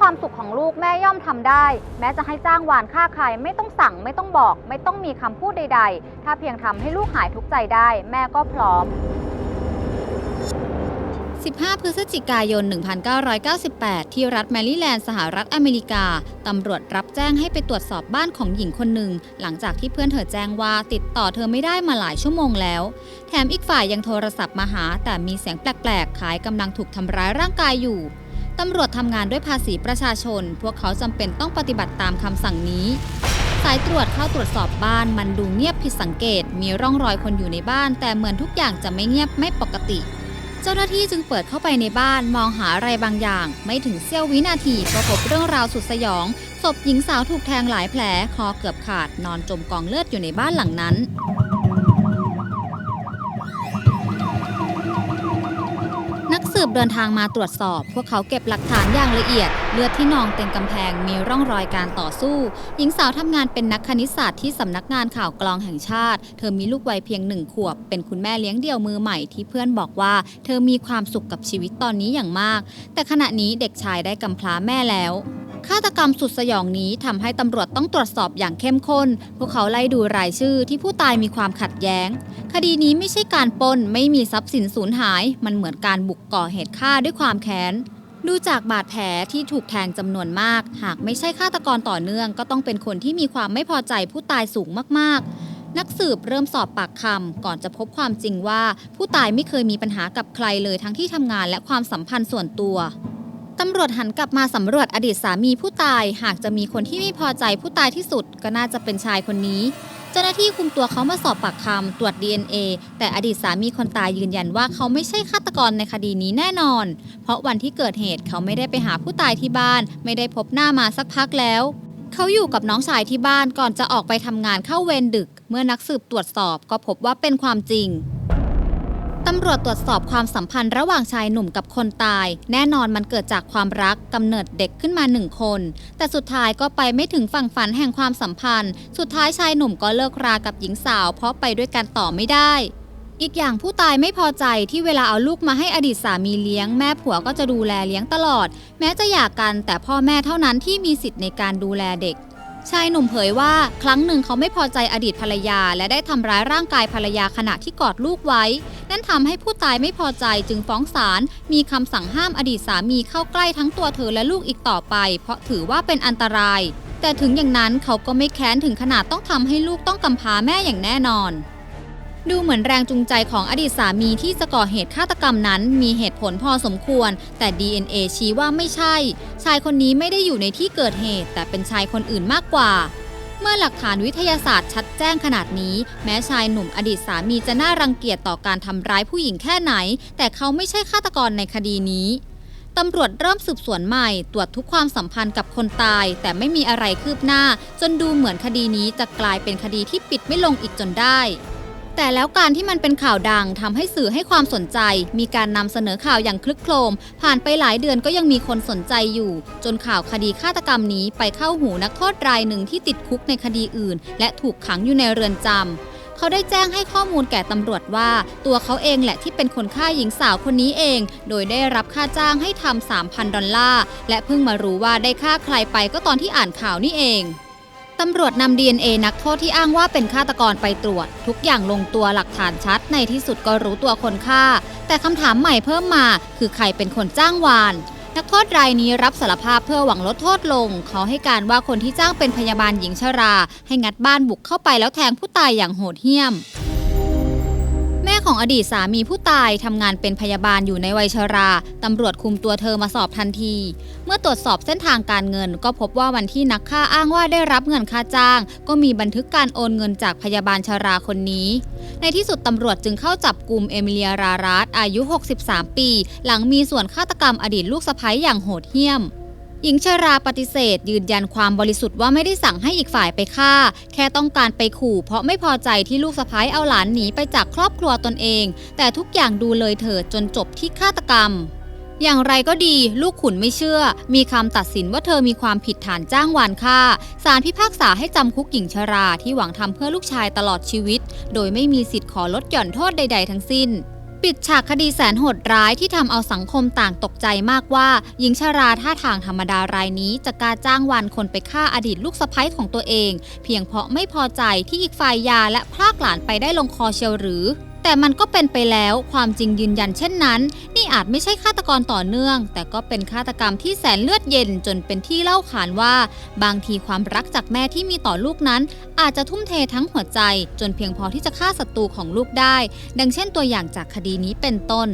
ความสุขของลูกแม่ย่อมทำได้ แม้จะให้จ้างวานฆ่าใครไม่ต้องสั่งไม่ต้องบอก ไม่ต้องมีคำพูดใด ๆ ถ้าเพียงทำให้ลูกหายทุกข์ใจได้ แม่ก็พร้อม 15 พฤศจิกายน 1998 ที่รัฐแมริแลนด์สหรัฐอเมริกา ตำรวจรับแจ้งให้ไปตรวจสอบบ้านของหญิงคนหนึ่ง หลังจากที่เพื่อนเธอแจ้งว่าติดต่อเธอไม่ได้มาหลายชั่วโมงแล้ว แถมอีกฝ่ายยังโทรศัพท์มาหา แต่มีเสียงแปลกๆคล้ายกำลังถูกทำร้ายร่างกายอยู่ ตำรวจทำงานด้วยภาษีประชาชน พวกเขาจำเป็นต้องปฏิบัติตามคำสั่งนี้ สายตรวจเข้าตรวจสอบบ้านมันดูเงียบผิดสังเกต มีร่องรอยคนอยู่ในบ้าน แต่เหมือนทุกอย่างจะไม่เงียบไม่ปกติ เจ้าหน้าที่จึงเปิดเข้าไปในบ้านมองหาอะไรบางอย่าง ไม่ถึงเสี้ยววินาทีก็พบเรื่องราวสุดสยองศพหญิงสาวถูกแทงหลายแผลคอเกือบขาดนอนจมกองเลือดอยู่ในบ้านหลังนั้น นัก สืบเดินทางมาตรวจสอบ พวกเขาเก็บหลักฐานอย่างละเอียด เลือดที่นองเต็มกำแพงมีร่องรอยการต่อสู้ หญิงสาวทำงานเป็นนักคณิตศาสตร์ที่สำนักงานข่าวกลองแห่งชาติ เธอมีลูกวัยเพียงหนึ่งขวบ เป็นคุณแม่เลี้ยงเดี่ยวมือใหม่ที่เพื่อนบอกว่า เธอมีความสุขกับชีวิตตอนนี้อย่างมาก แต่ขณะนี้เด็กชายได้กำพร้าแม่แล้ว ฆาตกรรมสุดสยองนี้ทำให้ตำรวจต้องตรวจสอบอย่างเข้มข้น พวกเขาไล่ดูรายชื่อที่ผู้ตายมีความขัดแย้ง คดีนี้ไม่ใช่การปล้นไม่มีทรัพย์สินสูญหาย มันเหมือนการบุกก่อเหตุฆ่าด้วยความแค้นดูจากบาดแผลที่ถูกแทงจำนวนมาก หากไม่ใช่ฆาตกรต่อเนื่อง ก็ต้องเป็นคนที่มีความไม่พอใจผู้ตายสูงมากๆ นักสืบเริ่มสอบปากคำก่อนจะพบความจริงว่า ผู้ตายไม่เคยมีปัญหากับใครเลยทั้งที่ทำงานและความสัมพันธ์ส่วนตัว ตำรวจหันกลับมาสำรวจอดีตสามีผู้ตาย หากจะมีคนที่ไม่พอใจผู้ตายที่สุดก็น่าจะเป็นชายคนนี้ เจ้าหน้าที่คุมตัวเขามาสอบปากคำตรวจ DNA แต่อดีตสามีคนตายยืนยันว่าเขาไม่ใช่ฆาตกรในคดีนี้แน่นอน เพราะวันที่เกิดเหตุเขาไม่ได้ไปหาผู้ตายที่บ้าน ไม่ได้พบหน้ามาสักพักแล้ว เขาอยู่กับน้องชายที่บ้านก่อนจะออกไปทำงานเข้าเวรดึก เมื่อนักสืบตรวจสอบก็พบว่าเป็นความจริง ตำรวจตรวจสอบความสัมพันธ์ระหว่างชายหนุ่มกับคนตาย แน่นอนมันเกิดจากความรักกำเนิดเด็กขึ้นมาหนึ่งคน แต่สุดท้ายก็ไปไม่ถึงฝั่งฝันแห่งความสัมพันธ์ สุดท้ายชายหนุ่มก็เลิกรากับหญิงสาว เพราะไปด้วยกันต่อไม่ได้ อีกอย่างผู้ตายไม่พอใจที่เวลาเอาลูกมาให้อดีตสามีเลี้ยง แม่ผัวก็จะดูแลเลี้ยงตลอด แม้จะหย่ากันแต่พ่อแม่เท่านั้นที่มีสิทธิ์ในการดูแลเด็ก ชายหนุ่มเผยว่าครั้งหนึ่งเขาไม่พอใจอดีตภรรยา และได้ทำร้ายร่างกายภรรยาขณะที่กอดลูกไว้ นั่นทำให้ผู้ตายไม่พอใจจึงฟ้องศาลมีคำสั่งห้ามอดีตสามีเข้าใกล้ทั้งตัวเธอและลูกอีกต่อไป เพราะถือว่าเป็นอันตราย แต่ถึงอย่างนั้นเขาก็ไม่แค้นถึงขนาดต้องทำให้ลูกต้องกำพร้าแม่อย่างแน่นอน ดูเหมือนแรงจูงใจของอดีตสามีที่จะก่อเหตุฆาตกรรมนั้น มีเหตุผลพอสมควร แต่ DNA ชี้ว่าไม่ใช่ ชายคนนี้ไม่ได้อยู่ในที่เกิดเหตุ แต่เป็นชายคนอื่นมากกว่า เมื่อหลักฐานวิทยาศาสตร์ชัดแจ้งขนาดนี้ แม้ชายหนุ่มอดีตสามีจะน่ารังเกียจต่อการทำร้ายผู้หญิงแค่ไหน แต่เขาไม่ใช่ฆาตกรในคดีนี้ตำรวจเริ่มสืบสวนใหม่ ตรวจทุกความสัมพันธ์กับคนตาย แต่ไม่มีอะไรคืบหน้า จนดูเหมือนคดีนี้จะกลายเป็นคดีที่ปิดไม่ลงอีกจนได้ แต่แล้วการที่มันเป็นข่าวดังทำให้สื่อให้ความสนใจ มีการนำเสนอข่าวอย่างคลึกโครม ผ่านไปหลายเดือนก็ยังมีคนสนใจอยู่ จนข่าวคดีฆาตกรรมนี้ไปเข้าหูนักโทษรายหนึ่งที่ติดคุกในคดีอื่น และถูกขังอยู่ในเรือนจำเขาได้แจ้งให้ข้อมูลแก่ตำรวจว่า ตัวเขาเองแหละที่เป็นคนฆ่าหญิงสาวคนนี้เอง โดยได้รับค่าจ้างให้ทำ3,000 ดอลลาร์และเพิ่งมารู้ว่าได้ฆ่าใครไปก็ตอนที่อ่านข่าวนี่เอง ตำรวจนำ DNA นักโทษที่อ้างว่าเป็นฆาตกรไปตรวจ ทุกอย่างลงตัวหลักฐานชัดในที่สุดก็รู้ตัวคนฆ่า แต่คำถามใหม่เพิ่มมาคือใครเป็นคนจ้างวาน นักโทษรายนี้รับสารภาพเพื่อหวังลดโทษลง เขาให้การว่าคนที่จ้างเป็นพยาบาลหญิงชรา ให้งัดบ้านบุกเข้าไปแล้วแทงผู้ตายอย่างโหดเหี้ยม ของอดีตสามีผู้ตายทำงานเป็นพยาบาลอยู่ในวัยชราตำรวจคุมตัวเธอมาสอบทันที เมื่อตรวจสอบเส้นทางการเงิน ก็พบว่าวันที่นักฆ่าอ้างว่าได้รับเงินค่าจ้าง ก็มีบันทึกการโอนเงินจากพยาบาลชราคนนี้ ในที่สุดตำรวจจึงเข้าจับกลุ่มเอมิเลียรารัสอายุ 63 ปี หลังมีส่วนฆาตกรรมอดีตลูกสะใภ้อย่างโหดเหี้ยม หญิงชราปฏิเสธ ยืนยันความบริสุทธิ์ว่าไม่ได้สั่งให้อีกฝ่ายไปฆ่า แค่ต้องการไปขู่ เพราะไม่พอใจที่ลูกสะพ้ายเอาหลานหนีไปจากครอบครัวตนเอง แต่ทุกอย่างดูเลยเถิดจนจบที่ฆาตกรรมอย่างไรก็ดี ลูกขุนไม่เชื่อ มีคำตัดสินว่าเธอมีความผิดฐานจ้างวานฆ่าศาลพิพากษาให้จำคุกหญิงชราที่หวังทำเพื่อลูกชายตลอดชีวิต โดยไม่มีสิทธิ์ขอลดหย่อนโทษใด ๆ ทั้งสิ้น ปิดฉากคดีแสนโหดร้ายที่ทำเอาสังคมต่างตกใจมากว่า หญิงชาราท่าทางธรรมดารายนี้จะกล้าจ้างวานคนไปฆ่าอดีตลูกสะใภ้ของตัวเอง เพียงเพราะไม่พอใจที่อีกฝ่ายยาและพรากหลานไปได้ลงคอเชียวหรือ แต่มันก็เป็นไปแล้วความจริงยืนยันเช่นนั้น นี่อาจไม่ใช่ฆาตกรต่อเนื่อง แต่ก็เป็นฆาตกรรมที่แสนเลือดเย็นจนเป็นที่เล่าขานว่า บางทีความรักจากแม่ที่มีต่อลูกนั้น อาจจะทุ่มเททั้งหัวใจ จนเพียงพอที่จะฆ่าศัตรูของลูกได้ ดังเช่นตัวอย่างจากคดีนี้เป็นต้น